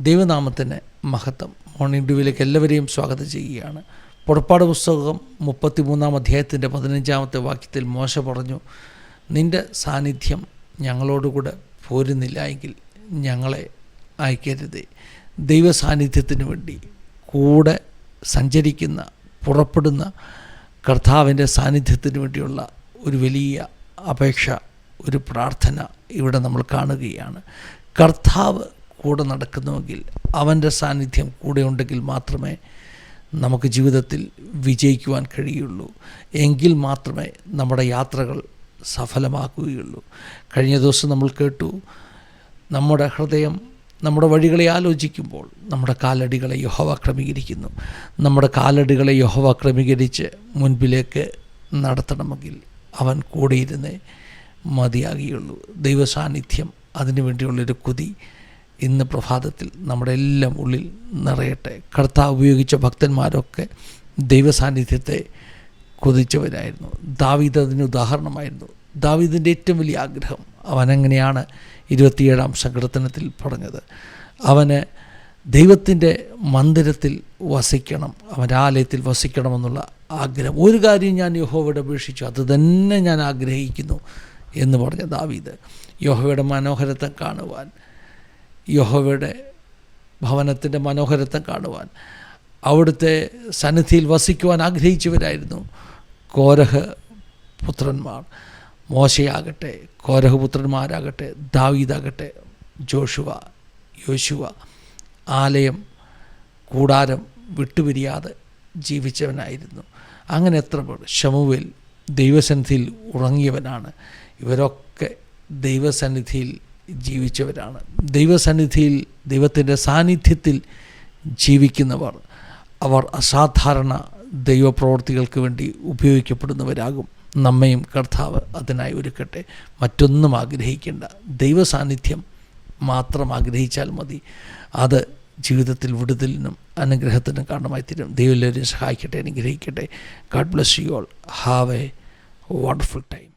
ദൈവനാമത്തിന് മഹത്വം. മോർണിംഗ് ഡ്യൂവിലേക്ക് എല്ലാവരെയും സ്വാഗതം ചെയ്യുകയാണ്. പുറപ്പാട് പുസ്തകം മുപ്പത്തിമൂന്നാം അധ്യായത്തിന്റെ പതിനഞ്ചാമത്തെ വാക്യത്തിൽ മോശ പറഞ്ഞു നിന്റെ സാന്നിധ്യം ഞങ്ങളോടുകൂടെ പോരുന്നില്ല എങ്കിൽ ഞങ്ങളെ അയക്കരുതേ. ദൈവ സാന്നിധ്യത്തിന് വേണ്ടി കൂടെ സഞ്ചരിക്കുന്ന പുറപ്പെടുന്ന കർത്താവിന്റെ സാന്നിധ്യത്തിന് വേണ്ടിയുള്ള ഒരു വലിയ അപേക്ഷ ഒരു പ്രാർത്ഥന ഇവിടെ നമ്മൾ കാണുകയാണ്. കർത്താവ് കൂടെ നടക്കുന്നുവെങ്കിൽ അവന്റെ സാന്നിധ്യം കൂടെ ഉണ്ടെങ്കിൽ മാത്രമേ നമുക്ക് ജീവിതത്തിൽ വിജയിക്കുവാൻ കഴിയുള്ളൂ. എങ്കിൽ മാത്രമേ നമ്മുടെ യാത്രകൾ സഫലമാക്കുകയുള്ളൂ. കഴിഞ്ഞ ദിവസം നമ്മൾ കേട്ടു നമ്മുടെ ഹൃദയം നമ്മുടെ വഴികളെ ആലോചിക്കുമ്പോൾ നമ്മുടെ കാലടികളെ യഹോവ ക്രമീകരിക്കുന്നു. നമ്മുടെ കാലടികളെ യഹോവ ക്രമീകരിച്ച് മുൻപിലേക്ക് നടത്തണമെങ്കിൽ അവൻ കൂടെയിരുന്നേ മതിയാകുകയുള്ളൂ. ദൈവസാന്നിധ്യം അതിനു വേണ്ടിയുള്ളൊരു കുതി ഇന്ന് പ്രഭാതത്തിൽ നമ്മുടെ എല്ലാം ഉള്ളിൽ നിറയട്ടെ. കർത്താവ് ഉപയോഗിച്ച ഭക്തന്മാരൊക്കെ ദൈവസാന്നിധ്യത്തെ കൊതിച്ചവരായിരുന്നു. ദാവീദ് അതിന് ഉദാഹരണമായിരുന്നു. ദാവീദിന്റെ ഏറ്റവും വലിയ ആഗ്രഹം അവനെങ്ങനെയാണ് ഇരുപത്തിയേഴാം സങ്കീർത്തനത്തിൽ പറഞ്ഞത്. അവന് ദൈവത്തിന്റെ മന്ദിരത്തിൽ വസിക്കണം അവന്റെ ആലയത്തിൽ വസിക്കണമെന്നുള്ള ആഗ്രഹം. ഒരു കാര്യം ഞാൻ യഹോവയുടെ അപേക്ഷിച്ചു അത് തന്നെ ഞാൻ ആഗ്രഹിക്കുന്നു എന്ന് പറഞ്ഞ ദാവീദ് യഹോവയുടെ മനോഹരത്വം കാണുവാൻ യഹോവയുടെ ഭവനത്തിന്റെ മനോഹരത്വം കാണുവാൻ. അവിടുത്തെ സന്നിധിയിൽ വസിക്കുവാൻ ആഗ്രഹിച്ചവരായിരുന്നു കോരഹ പുത്രന്മാർ. മോശയാകട്ടെ കോരഹപുത്രന്മാരാകട്ടെ ദാവീദാകട്ടെ ജോഷുവ യോശുവ ആലയം കൂടാരം വിട്ടുപിരിയാതെ ജീവിച്ചവനായിരുന്നു. അങ്ങനെ എത്ര പേർ? ഷമുവിൽ ദൈവസന്നിധിയിൽ ഉറങ്ങിയവനാണ്. ഇവരൊക്കെ ദൈവസന്നിധിയിൽ ജീവിച്ചവരാണ്. ദൈവസന്നിധിയിൽ ദൈവത്തിന്റെ സാന്നിധ്യത്തിൽ ജീവിക്കുന്നവർ അവർ അസാധാരണ ദൈവപ്രവർത്തികൾക്ക് വേണ്ടി ഉപയോഗിക്കപ്പെടുന്നവരാകും. നമ്മയും കർത്താവ് അതിനായി ഒരുക്കട്ടെ. മറ്റൊന്നും ആഗ്രഹിക്കേണ്ട. ദൈവസാന്നിധ്യം മാത്രം ആഗ്രഹിച്ചാൽ മതി. അത് ജീവിതത്തിൽ വിടുതലിനും അനുഗ്രഹത്തിനും കാരണമായി തീരും. ദൈവം എല്ലാവരെയും സഹായിക്കട്ടെ അനുഗ്രഹിക്കട്ടെ. God bless you all have a wonderful time